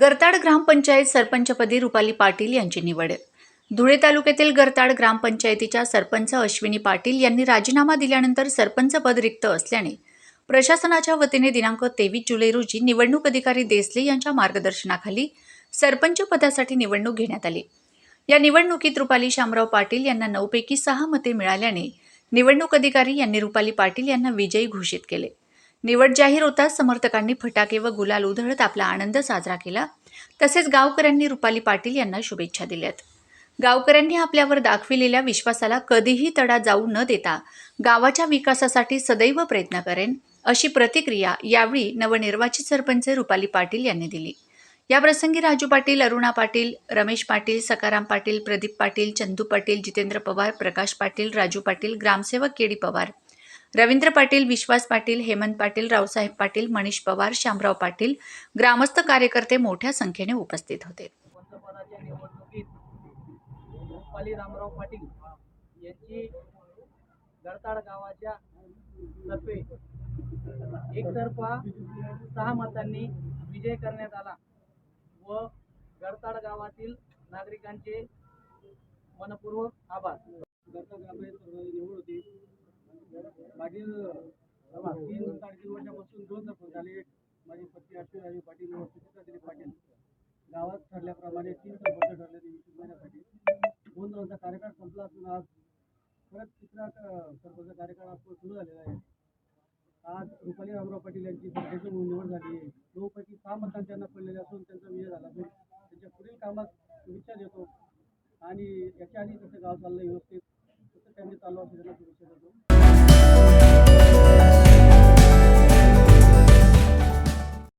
गरताड ग्रामपंचायत सरपंचपदी रुपाली पाटील यांची निवड. धुळे तालुक्यातील गरताड ग्रामपंचायतीच्या सरपंच अश्विनी पाटील यांनी राजीनामा दिल्यानंतर सरपंच पद रिक्त असल्याने प्रशासनाच्या वतीने दिनांक तेवीस जुलै रोजी निवडणूक अधिकारी देसले यांच्या मार्गदर्शनाखाली सरपंच पदासाठी निवडणूक घेण्यात आली. या निवडणुकीत रुपाली शामराव पाटील यांना नऊपैकी सहा मते मिळाल्याने निवडणूक अधिकारी यांनी रुपाली पाटील यांना विजयी घोषित केले. निवड जाहीर होताच समर्थकांनी फटाके व गुलाल उधळत आपला आनंद साजरा केला. तसेच गावकऱ्यांनी रुपाली पाटील यांना शुभेच्छा दिल्यात. गावकऱ्यांनी आपल्यावर दाखविलेल्या विश्वासाला कधीही तडा जाऊ न देता गावाच्या विकासासाठी सदैव प्रयत्न करेन अशी प्रतिक्रिया यावेळी नवनिर्वाचित सरपंच रुपाली पाटील यांनी दिली. याप्रसंगी राजू पाटील अरुणा पाटील रमेश पाटील सकाराम पाटील प्रदीप पाटील चंदू पाटील जितेंद्र पवार प्रकाश पाटील राजू पाटील ग्रामसेवक केडी पवार रवींद्र पाटील विश्वास पाटील हेमंत पाटील रावसाहेब पाटील मनीष पवार श्यामराव पाटील ग्रामस्थ कार्यकर्ते मोठ्या संख्येने उपस्थित होते. निवडणुकीत रामराव पाटील यांची गडताड गावाच्या तर्फे एकतर्फा सहा मतांनी विजय करण्यात आला व गडताड गावातील नागरिकांचे मनपूर्वक आभार. तीन साडेतीन वर्षापासून दोन दफे झाले. माझी पत्नी अश्विनी पाटील व सुचिता पाटील गावात ठरल्याप्रमाणे तीन संपर्क ठरले वीस महिन्यासाठी दोन जणांचा कार्यकाळ संपला असून आज परत तिसरा सरपंच कार्यकाळ आज सुरू झालेला आहे. आज रुपाली रामराव पाटील यांची सरपंच म्हणून निवड झाली आहे. नऊपैकी सहा मतदान त्यांना पडलेले असून त्यांचा विजय झाला असून त्यांच्या पुढील कामात शुभेच्छा देतो. आणि याच्या आधी कसं गाव चाललं व्यवस्थित कसं त्यांनी चालू असं त्यांना शुभेच्छा देतो.